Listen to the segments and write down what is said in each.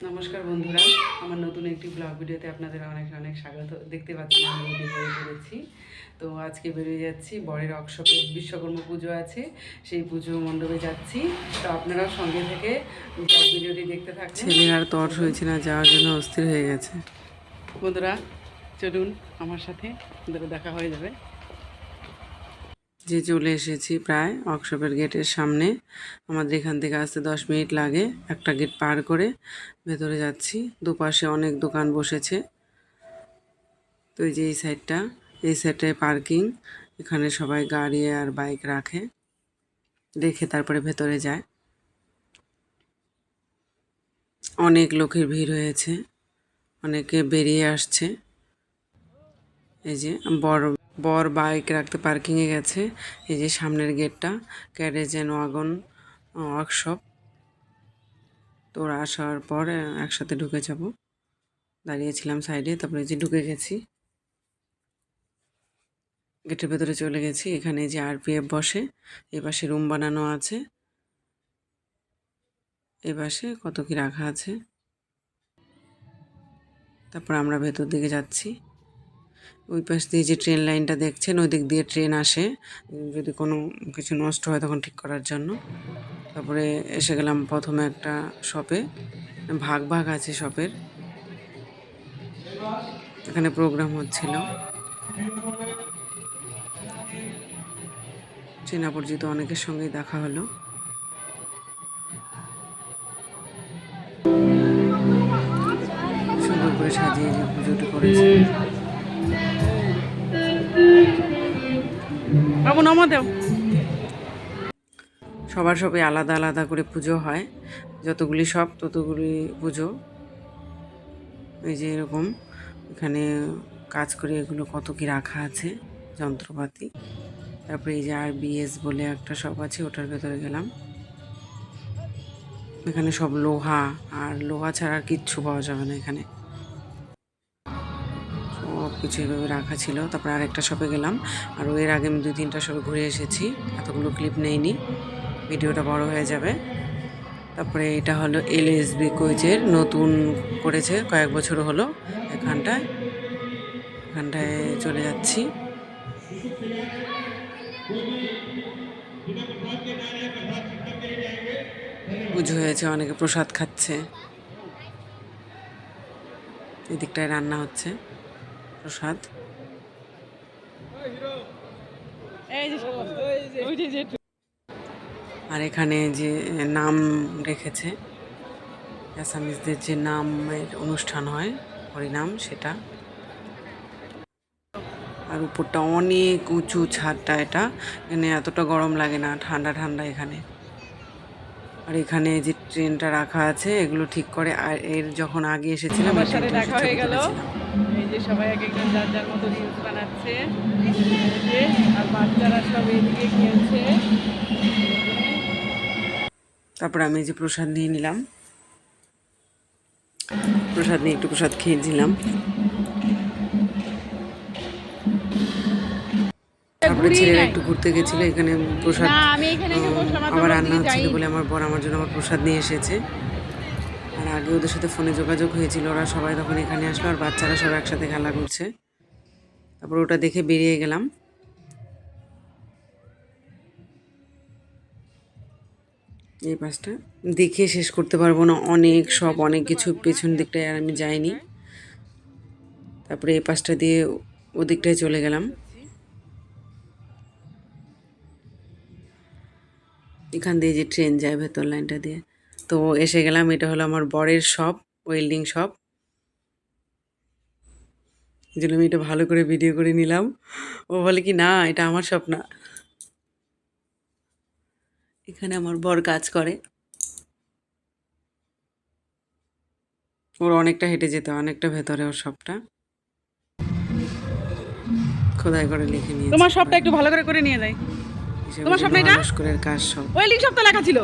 নমস্কার বন্ধুরা আমার নতুন একটি ব্লগ ভিডিওতে আপনাদের অনেক অনেক স্বাগত। দেখতে পাচ্ছেন আমি রেডি হয়ে পড়েছি তো আজকে বেরিয়ে যাচ্ছি বরের অক্ষপে বিশ্বকর্মা পুজো আছে সেই পুজো মণ্ডপে যাচ্ছি। তো আপনারাও সঙ্গে থেকে ব্লগ ভিডিওটি দেখতে থাকছেন ছেলে আর তর হয়েছে না যাওয়ার জন্য অস্থির হয়ে গেছে। বন্ধুরা চলুন আমার সাথে দেখা হয়ে যাবে। যে চলে এসেছি প্রায় ওয়ার্কশপের গেটের সামনে। আমাদের এখান থেকে আসতে দশ মিনিট লাগে একটা গেট পার করে ভেতরে যাচ্ছি। দুপাশে অনেক দোকান বসেছে। তো এই যে এই সাইডটা, এই সাইডটায় পার্কিং, এখানে সবাই গাড়ি আর বাইক রাখে। রেখে তারপরে ভেতরে যায়। অনেক লোকের ভিড় হয়েছে। অনেকে বেরিয়ে আসছে। এই যে বড় বর বাইক রাখতে পার্কিংয়ে গেছে। এই যে সামনের গেটটা ক্যারেজ অ্যান্ড ওয়াগন ওয়ার্কশপ। তো ওরা আসার পর একসাথে ঢুকে যাব। দাঁড়িয়েছিলাম সাইডে, তারপরে যে ঢুকে গেছি। গেটের ভেতরে চলে গেছি। এখানে যে আরপিএফ বসে, এ পাশে রুম বানানো আছে। এ পাশে কত কি রাখা আছে। তারপর আমরা ভেতর দিকে যাচ্ছি। ওই পাশ দিয়ে যে ট্রেন লাইনটা দেখছেন ওই দিক দিয়ে ট্রেন আসে। যদি কোনো কিছু নষ্ট হয় তখন ঠিক করার জন্য। তারপরে এসে গেলাম প্রথমে একটা শপে ভাগ ভাগ আছে শপের এখানে প্রোগ্রাম হচ্ছিল। চেনা পরিচিত অনেকের সঙ্গেই দেখা হলো। সুন্দর করে সাজিয়ে পুজোটা করেছে। বাবু নমো দেও সবার সবাই আলাদা আলাদা করে পুজো হয়। যতগুলি সব ততগুলি পুজো। এই যে এরকম এখানে কাজ করে এগুলো কত কি রাখা আছে, যন্ত্রপাতি। তারপরে এই যে আর বিএস বলে একটা সব আছে, ওটার ভেতরে গেলাম। এখানে সব লোহা, আর লোহা ছাড়া আর কিচ্ছু পাওয়া যাবে না এখানে। কিছু এভাবে রাখা ছিল। তারপর আরেকটা শপে গেলাম। আর এর আগে আমি দুই তিনটা শপে ঘুরে এসেছি। এতগুলো ক্লিপ নেইনি। ভিডিওটা বড় হয়ে যাবে। তারপরে এটা হলো এলএসবি কোচের নতুন করেছে। কয়েক বছর হলো এখানটায়। এখানটায় চলে যাচ্ছি। পুজো হয়েছে, অনেকে প্রসাদ খাচ্ছে। এদিকটায় রান্না হচ্ছে। প্রসাদ। আর এখানে যে নাম রেখেছে অ্যাসামিসদের যে নামের অনুষ্ঠান হয় হরিনাম সেটা। আর উপরটা অনেক উঁচু ছাদটা এটা এখানে এতটা গরম লাগে না ঠান্ডা ঠান্ডা এখানে। আর এখানে যে ট্রেনটা রাখা আছে এগুলো ঠিক করে আর এর যখন আগে এসেছিলাম দেখা হয়ে গেল। এই যে সবাই এক একজন যার যার মতো রিলস বানাচ্ছে। আর বাচ্চারা সব এদিকে খেলছে। তারপর আমি যে প্রসাদ নিয়ে নিলাম। প্রসাদ নিয়ে একটু প্রসাদ খেয়েছিলাম তারপরে ছেলেরা একটু ঘুরতে গেছিল এখানে প্রসাদ না, আমি এখানে এসে উম, বসলাম, আর আবার তোমরা রান্না হচ্ছিল বলে আমার বর আমার জন্য আমার প্রসাদ নিয়ে এসেছে। আগে ওদের সাথে ফোনে যোগাযোগ হয়েছিল, ওরা সবাই তখন এখানে আসলো আর বাচ্চারা সব একসাথে খেলা করছে। তারপর ওটা দেখে বেরিয়ে গেলাম। এই পাশটা দেখে শেষ করতে পারব না, অনেক সব, অনেক কিছু পেছন দিকটায় আর আমি যাইনি। তারপরে এই পাশটা দিয়ে ওদিকটায় চলে গেলাম। এখান দিয়ে যে ট্রেন যায় ভেতর লাইনটা দিয়ে। তো এসে গেলাম এটা হলো আমার বরের শপ ওয়েল্ডিং শপ জন্য আমি এটা ভালো করে ভিডিও করে নিলাম। ও বলে কি না এটা আমার শপ না। এখানে আমার বর কাজ করে। ওর অনেকটা হেঁটে যেতে অনেকটা ভেতরে ওর শপটা খোদাই করে লিখে নিয়ে তোমার সবটা একটু ভালো করে করে নিয়ে যাই। তোমার স্বপ্ন এটা? কাজ সব ওয়েল্ডিং সব তো লেখা ছিল।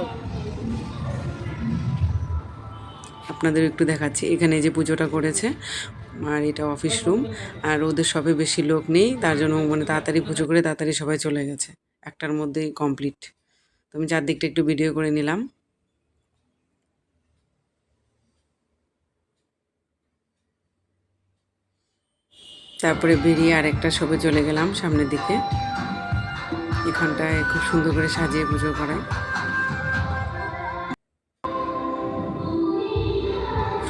আপনাদের একটু দেখাচ্ছি। এখানে যে পুজোটা করেছে, আর এটা অফিস রুম আর ওদের সবে বেশি লোক নেই, তার জন্য মানে তাড়াতাড়ি পুজো করে তাড়াতাড়ি সবাই চলে গেছে। একটার মধ্যেই কমপ্লিট তো আমি চারদিকটা একটু ভিডিও করে নিলাম। তারপরে বেরিয়ে আরেকটা শোভে চলে গেলাম সামনের দিকে। এখানটায় খুব সুন্দর করে সাজিয়ে পুজো করায়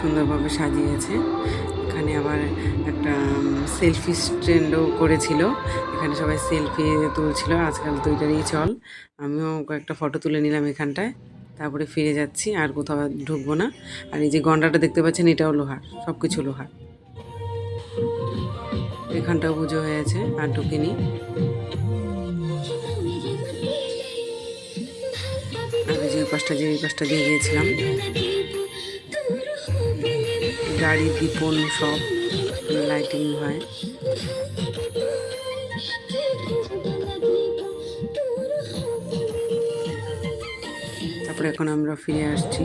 সুন্দরভাবে সাজিয়েছে। এখানে আবার একটা সেলফি স্ট্যান্ডও করেছিল। এখানে সবাই সেলফি তুলছিল। আজকাল তো এটারই চল। আমিও কয়েকটা ফটো তুলে নিলাম এখানটায়। তারপরে ফিরে যাচ্ছি, আর কোথাও ঢুকবো না। আর এই যে গন্ডাটা দেখতে পাচ্ছেন, এটাও লোহার সব কিছু লোহার এখানটাও পুজো হয়েছে, আর ঢুকিনি। আর যে পাশটা যে, ওই পাশটা দিয়ে গিয়েছিলাম। গাড়ি দীপন সব লাইটিং হয়। তারপরে এখন আমরা ফিরে আসছি।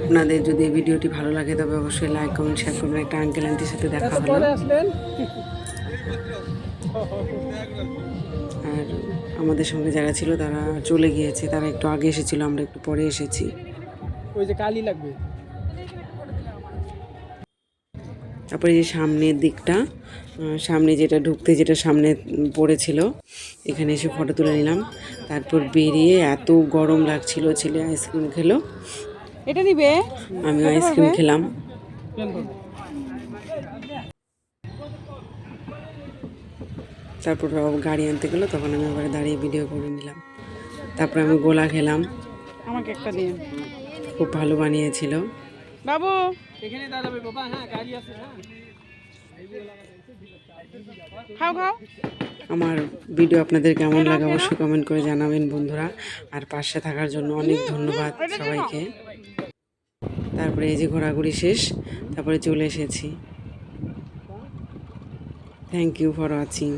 আপনাদের যদি এই ভিডিওটি ভালো লাগে তবে অবশ্যই লাইক কমেন্ট শেয়ার করবেন। একটা আঙ্কেল আন্টির সাথে দেখা হলো। আর আমাদের সঙ্গে যারা ছিল তারা চলে গিয়েছে। তারা একটু আগে এসেছিল আমরা একটু পরে এসেছি। ওই যে কালি লাগবে। তারপরে যে সামনের দিকটা সামনে যেটা ঢুকতে যেটা সামনে পড়েছিল এখানে এসে ফটো তুলে নিলাম। তারপর বেরিয়ে এত গরম লাগছিল ছেলে আইসক্রিম খেলো। এটা নিবে আমি আইসক্রিম খেলাম। তারপর বাবা গাড়ি আনতে গেলো তখন আমি আবার দাঁড়িয়ে ভিডিও করে নিলাম। তারপর আমি গোলা খেলাম। আমাকে একটা দিন। খুব ভালো বানিয়েছিল। বাবু! এখানে দাঁড়াবে বাবা হ্যাঁ গাড়ি আছে হ্যাঁ। খাও খাও। আমার ভিডিও আপনাদের কেমন লাগে অবশ্যই কমেন্ট করে জানাবেন বন্ধুরা। আর পাশে থাকার জন্য অনেক ধন্যবাদ সবাইকে। তারপরে এই যে ঘোরাঘুরি শেষ তারপরে চলে এসেছি। Thank you for watching